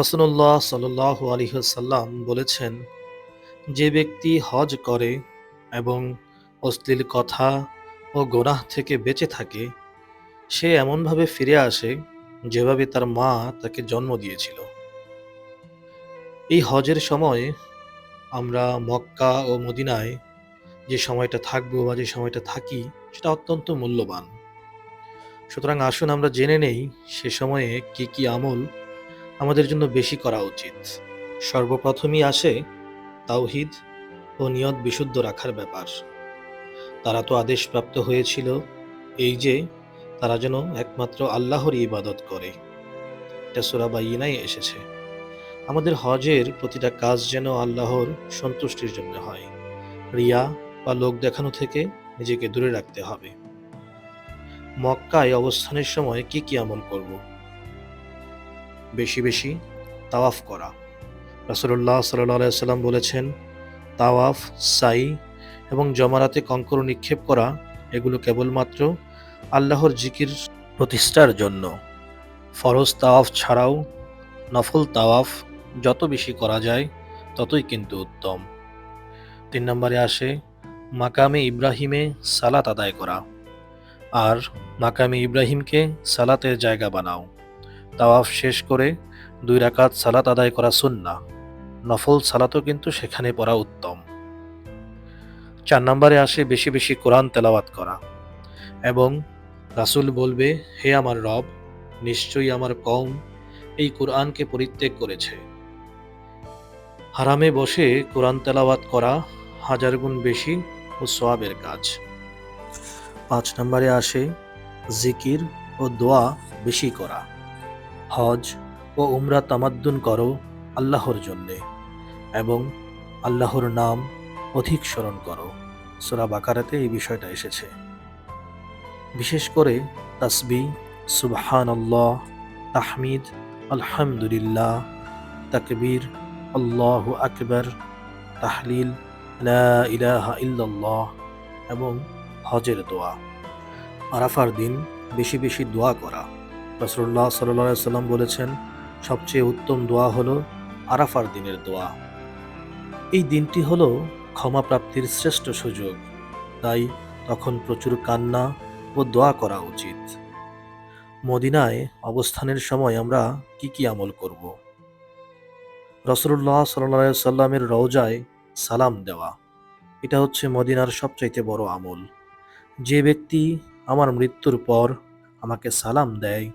রসুল্লাহ সাল আলিহাল্লাম বলেছেন, যে ব্যক্তি হজ করে এবং অশ্লীল কথা ও গোনাহ থেকে বেঁচে থাকে, সে এমনভাবে ফিরে আসে যেভাবে তার মা তাকে জন্ম দিয়েছিল। এই হজের সময় আমরা মক্কা ও মদিনায় যে সময়টা থাকব বা যে সময়টা থাকি, সেটা অত্যন্ত মূল্যবান। সুতরাং আসুন আমরা জেনে নেই সে সময়ে কি কি আমল আমাদের জন্য বেশি করা উচিত। সর্বপ্রথমই আসে তাওহিদ ও নিয়ত বিশুদ্ধ রাখার ব্যাপার। তারা তো আদেশপ্রাপ্ত হয়েছিল এই যে তারা যেন একমাত্র আল্লাহর ইবাদত করে। এটা সুরাবাইনাই এসেছে। আমাদের হজের প্রতিটা কাজ যেন আল্লাহর সন্তুষ্টির জন্য হয়। রিয়া বা লোক দেখানো থেকে নিজেকে দূরে রাখতে হবে। মক্কায় অবস্থানের সময় কি কি আমল করব? বেশি বেশি তাওয়াফ করা। রাসুল্লাহ সাল্লাহ সাল্লাম বলেছেন, তাওয়াফ, সাই এবং জমারাতে কঙ্কর নিক্ষেপ করা, এগুলো কেবলমাত্র আল্লাহর জিকির প্রতিষ্ঠার জন্য। ফরজ তাওয়াফ ছাড়াও নফল তাওয়াফ যত বেশি করা যায়, ততই কিন্তু উত্তম। তিন নম্বরে আসে মাকামে ইব্রাহিমে সালাত আদায় করা। আর মাকামে ইব্রাহিমকে সালাতের জায়গা বানাও। তাওয়াফ শেষ করে দুই রাকাত সালাত আদায় করা সুন্না নফল সালাতও কিন্তু সেখানে পড়া উত্তম। চার নম্বরে আসে বেশি বেশি কোরআন তেলাওয়াত করা। এবং রাসুল বলবে, হে আমার রব, নিশ্চয়ই আমার কম এই কোরআনকে পরিত্যাগ করেছে। হারামে বসে কোরআন তেলাওয়াত করা হাজার গুণ বেশি ও সোয়াবের কাজ। পাঁচ নম্বরে আসে জিকির ও দোয়া বেশি করা। হজ ও উমরা তামাদ্দুন করো আল্লাহর জন্যে এবং আল্লাহর নাম অধিক স্মরণ করো। সোরা বাকারাতে এই বিষয়টা এসেছে। বিশেষ করে তাসবি সুবহান আল্লাহ তাহমিদ, আলহামদুলিল্লাহ, তাকবীর, আল্লাহ আকবর, তাহলিল ইলাহা ইল্লাল্লাহ এবং হজের দোয়া। আরাফার দিন বেশি বেশি দোয়া করা। রসুল্লাহ সাল্লাহ সাল্লাম বলেছেন, সবচেয়ে উত্তম দোয়া হলো আরাফার দিনের দোয়া। এই দিনটি হলো ক্ষমা প্রাপ্তির শ্রেষ্ঠ সুযোগ, তাই তখন প্রচুর কান্না ও দোয়া করা উচিত। মদিনায় অবস্থানের সময় আমরা কি কি আমল করব? রসুল্লাহ সাল্লা সাল্লামের রওজায় সালাম দেওয়া। এটা হচ্ছে মদিনার সবচাইতে বড় আমল। যে ব্যক্তি আমার মৃত্যুর পর আমাকে সালাম দেয়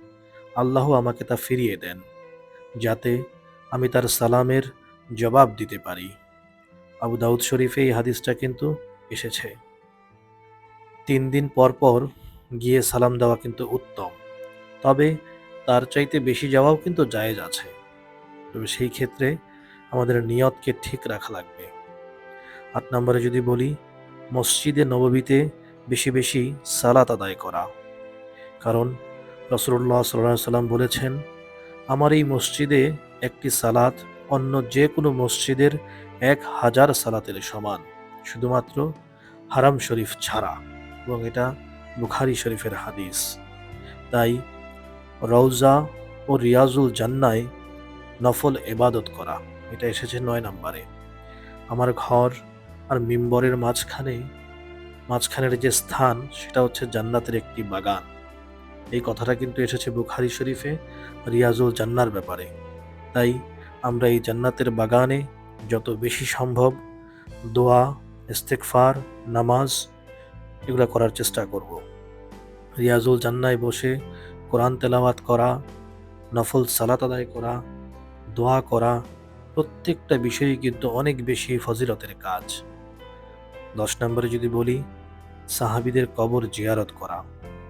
আল্লাহ আমাকে তা ফিরিয়ে দেন, যাতে আমি তার সালামের জবাব দিতে পারি। আবু দাউদ শরীফে এই হাদিসটা কিন্তু এসেছে। তিন দিন পর পর গিয়ে সালাম দেওয়া কিন্তু উত্তম, তবে তার চাইতে বেশি যাওয়াও কিন্তু জায়েজ আছে। তবে সেই ক্ষেত্রে আমাদের নিয়তকে ঠিক রাখা লাগবে। আট নম্বরে যদি বলি, মসজিদে নববীতে বেশি বেশি সালাত আদায় করা, কারণ রসুল্লাহ সাল্লাহ সাল্লাম বলেছেন, আমার এই মসজিদে একটি সালাত অন্য যে কোনো মসজিদের এক হাজার সালাতের সমান, শুধুমাত্র হারাম শরীফ ছাড়া। এবং এটা বুখারি শরীফের হাদিস। তাই রৌজা ও রিয়াজুল জান্নায় নফল এবাদত করা, এটা এসেছে নয় নম্বরে। আমার ঘর আর মিম্বরের মাঝখানে, মাঝখানের যে স্থান, সেটা হচ্ছে জান্নাতের একটি বাগান। এই কথাটা কিন্তু এসেছে বুখারি শরীফে, রিয়াজুল জান্নার ব্যাপারে। তাই আমরা এই জান্নাতের বাগানে যত বেশি সম্ভব দোয়া ইস্তেকফার নামাজ এগুলো করার চেষ্টা করব। রিয়াজুল জান্নায় বসে কোরআন তেলাওয়াত করা, নফল সালাত আদায় করা, দোয়া করা, প্রত্যেকটা বিষয়ই কিন্তু অনেক বেশি ফজিলতের কাজ। দশ নম্বরে যদি বলি, সাহাবিদের কবর জিয়ারত করা।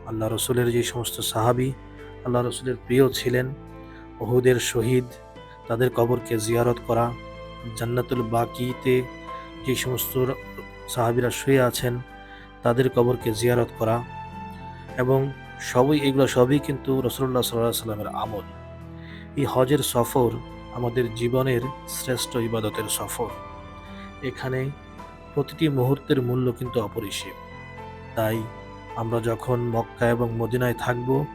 আল্লাহ রসুলের যে সমস্ত সাহাবি, আল্লাহ রসুলের প্রিয় ছিলেন ওহুদের শহীদ, তাদের কবরকে জিয়ারত করা, জান্নাতুল বাকিতে যে সমস্ত সাহাবিরা শুয়ে আছেন, তাদের কবরকে জিয়ারত করা এবং সবই এগুলো সবই কিন্তু রসুল্লাহ সাল্লাহ সাল্লামের আমল। এই হজের সফর আমাদের জীবনের শ্রেষ্ঠ ইবাদতের সফর। এখানে প্রতিটি মুহূর্তের মূল্য কিন্তু অপরিসীম। তাই আমরা যখন মক্কা এবং মদিনায় থাকব,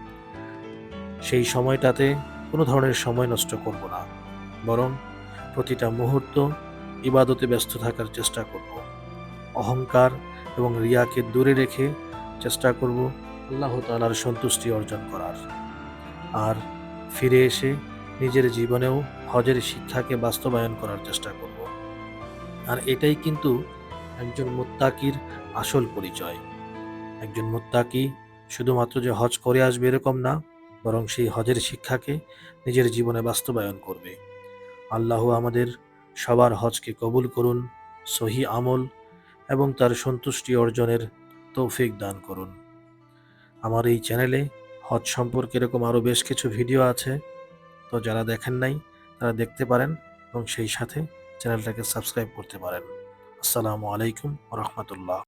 সেই সময়টাতে কোনো ধরনের সময় নষ্ট করব না। বরং প্রতিটা মুহূর্ত ইবাদতে ব্যস্ত থাকার চেষ্টা করব। অহংকার এবং রিয়াকে দূরে রেখে চেষ্টা করব আল্লাহ তালার সন্তুষ্টি অর্জন করার। আর ফিরে এসে নিজের জীবনেও হজের শিক্ষাকে বাস্তবায়ন করার চেষ্টা করব। আর এটাই কিন্তু একজন মোত্তাকির আসল পরিচয়। একজন মুত্তাকি শুধুমাত্র যে হজ করে আসবে এরকম না, বরং সেই হজের শিক্ষাকে নিজের জীবনে বাস্তবায়ন করবে। আল্লাহ আমাদের সবার হজকে কবুল করুন, সহি আমল এবং তার সন্তুষ্টি অর্জনের তৌফিক দান করুন। আমার এই চ্যানেলে হজ সম্পর্কে এরকম আরও বেশ কিছু ভিডিও আছে, তো যারা দেখেন নাই, তারা দেখতে পারেন এবং সেই সাথে চ্যানেলটাকে সাবস্ক্রাইব করতে পারেন। আসসালামু আলাইকুম রহমতুল্লাহ।